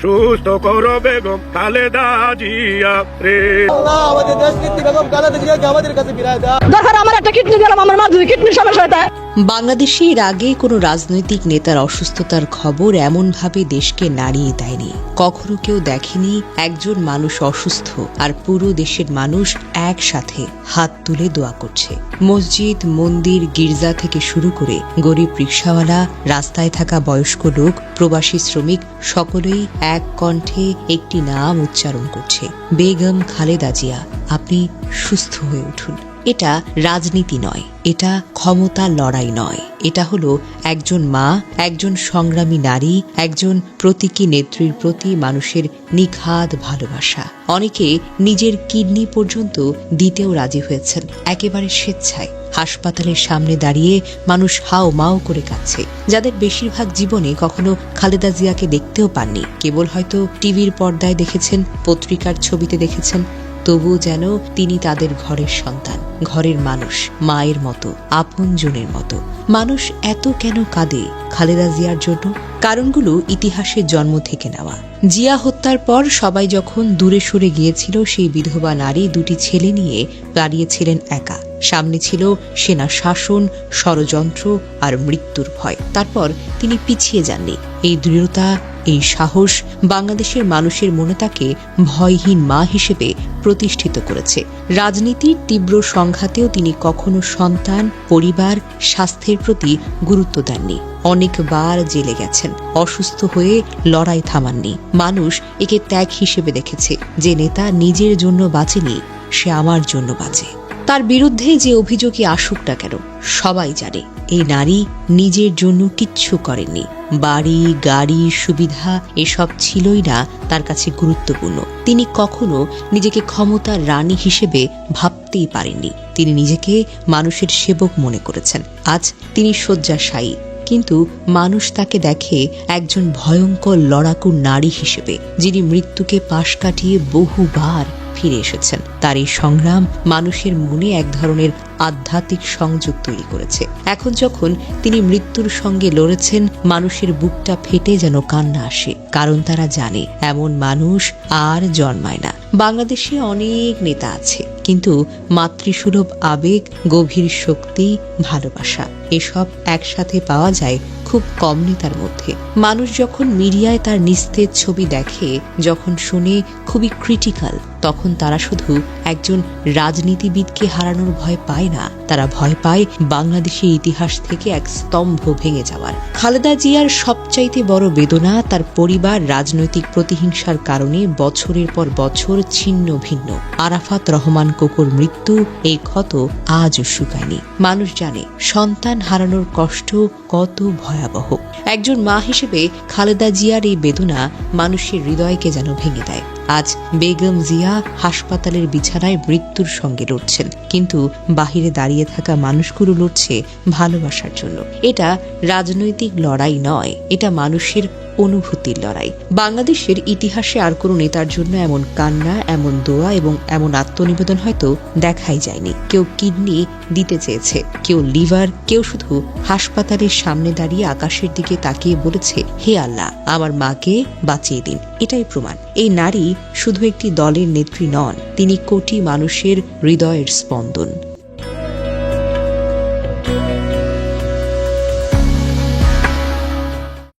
সুস্থ করো বেগম খালেদা জিয়া রে। আল্লাহ আমাদের দেশ নেত্রী বেগম খালেদা জিয়াকে আমাদের কাছে ফিরায় দাও। দরকার আমার একটা কিডনি দিলাম আমার মা যদি কিডনির সমস্যা হয় বাংলাদেশে এর আগে কোনো রাজনৈতিক নেতার অসুস্থতার খবর এমনভাবে দেশকে নাড়িয়ে দেয়নি। কখনো কেউ দেখেনি একজন মানুষ অসুস্থ আর পুরো দেশের মানুষ একসাথে হাত তুলে দোয়া করছে। মসজিদ, মন্দির, গির্জা থেকে শুরু করে গরিব রিক্সাওয়ালা, রাস্তায় থাকা বয়স্ক লোক, প্রবাসী শ্রমিক সকলেই এক কণ্ঠে একটি নাম উচ্চারণ করছে। বেগম খালেদা জিয়া, আপনি সুস্থ হয়ে উঠুন। এটা রাজনীতি নয়, এটা ক্ষমতা লড়াই নয়। এটা হলো একজন মা, একজন সংগ্রামী নারী, একজন প্রতীকী নেত্রীর প্রতি মানুষের নিখাদ ভালোবাসা। অনেকে নিজের কিডনি পর্যন্ত দিতেও রাজি হয়েছেন, একেবারে স্বেচ্ছায়। হাসপাতালের সামনে দাঁড়িয়ে মানুষ হাও মাও করে কাচ্ছে যাদের বেশিরভাগ জীবনে কখনো খালেদা জিয়াকে দেখতেও পাননি, কেবল হয়তো টিভির পর্দায় দেখেছেন, পত্রিকার ছবিতে দেখেছেন তবুও যেন তিনি তাদের ঘরের সন্তান, ঘরের মানুষ, মায়ের মতো, আপনজনের মতো। মানুষ এত কেন কাঁদে? খালেদা জিয়ার জন্য কারণগুলো ইতিহাসের জন্ম থেকে নেওয়া। জিয়া হত্যার পর সবাই যখন দূরে সরে গিয়েছিল, সেই বিধবা নারী দুটি ছেলে নিয়ে দাঁড়িয়েছিলেন একা। সামনে ছিল সেনা শাসন, ষড়যন্ত্র আর মৃত্যুর ভয়। তারপর তিনি পিছিয়ে যাননি। এই দৃঢ়তা, এই সাহস বাংলাদেশের মানুষের মনে তাকে ভয়হীন মা হিসেবে প্রতিষ্ঠিত করেছে। রাজনীতির তীব্র সংঘাতেও তিনি কখনো সন্তান, পরিবার, স্বাস্থ্যের প্রতি গুরুত্ব দেননি। অনেকবার জেলে গেছেন। অসুস্থ হয়ে লড়াই থামাননি। মানুষ একে ত্যাগ হিসেবে দেখেছে যে নেতা নিজের জন্য বাঁচেনি, সে আমার জন্য বাঁচে। তার বিরুদ্ধে যে অভিযোগই আসুক না কেন, সবাই জানে এই নারী নিজের জন্য কিচ্ছু করেননি। বাড়ি, গাড়ি, সুবিধা এসব ছিলই না তার কাছে গুরুত্বপূর্ণ। তিনি কখনো নিজেকে ক্ষমতার রানী হিসেবে ভাবতেই পারেননি। তিনি নিজেকে মানুষের সেবক মনে করেছেন। আজ তিনি শয্যাশায়ী। কিন্তু মানুষ তাকে দেখে একজন ভয়ঙ্কর লড়াকু নারী হিসেবে, যিনি মৃত্যুকে পাশ কাটিয়ে বহুবার ফিরে এসেছেন। তার এই সংগ্রাম মানুষের মনে এক ধরনের আধ্যাত্মিক সংযোগ তৈরি করেছে। এখন যখন তিনি মৃত্যুর সঙ্গে লড়েছেন, মানুষের বুকটা ফেটে যেন কান্না আসে, কারণ তারা জানে, এমন মানুষ আর জন্মায় না। বাংলাদেশে অনেক নেতা আছে কিন্তু মাতৃসুলভ আবেগ, গভীর শক্তি, ভালোবাসা, এসব একসাথে পাওয়া যায় খুব কম নেতার মধ্যে। মানুষ যখন মিডিয়ায় তার নিস্তেজ ছবি দেখে, যখন শুনে খুবই ক্রিটিক্যাল তখন তারা শুধু একজন রাজনীতিবিদকে হারানোর ভয় পায় না, তারা ভয় পায় বাংলাদেশের ইতিহাস থেকে এক স্তম্ভ ভেঙে যাওয়ার। খালেদা জিয়ার সবচাইতে বড় বেদনা তার পরিবার রাজনৈতিক প্রতিহিংসার কারণে বছরের পর বছর ছিন্ন ভিন্ন। আরাফাত রহমান কোকোর মৃত্যু, এই ক্ষত আজও শুকায়নি। মানুষ জানে, সন্তান হারানোর কষ্ট কত ভয়াবহ। একজন মা হিসেবে খালেদা জিয়ার এই বেদনা মানুষের হৃদয়কে যেন ভেঙে দেয়। আজ বেগম জিয়া হাসপাতালের বিছানায় মৃত্যুর সঙ্গে লড়ছেন। কিন্তু বাহিরে দাঁড়িয়ে থাকা মানুষগুলো লড়ছে ভালোবাসার জন্য। এটা রাজনৈতিক লড়াই নয়, এটা মানুষের অনুভূতির লড়াই। বাংলাদেশের ইতিহাসে আর কোনো নেতার জন্য এমন কান্না, এমন দোয়া এবং এমন আত্মনিবেদন হয়তো দেখাই যায়নি। কেউ কিডনি দিতে চেয়েছে, কেউ লিভার, কেউ শুধু হাসপাতালের সামনে দাঁড়িয়ে আকাশের দিকে তাকিয়ে বলেছে, হে আল্লাহ, আমার মাকে বাঁচিয়ে দিন। এটাই প্রমাণ। এই নারী শুধু একটি দলের নেত্রী নন, তিনি কোটি মানুষের হৃদয়ের স্পন্দন।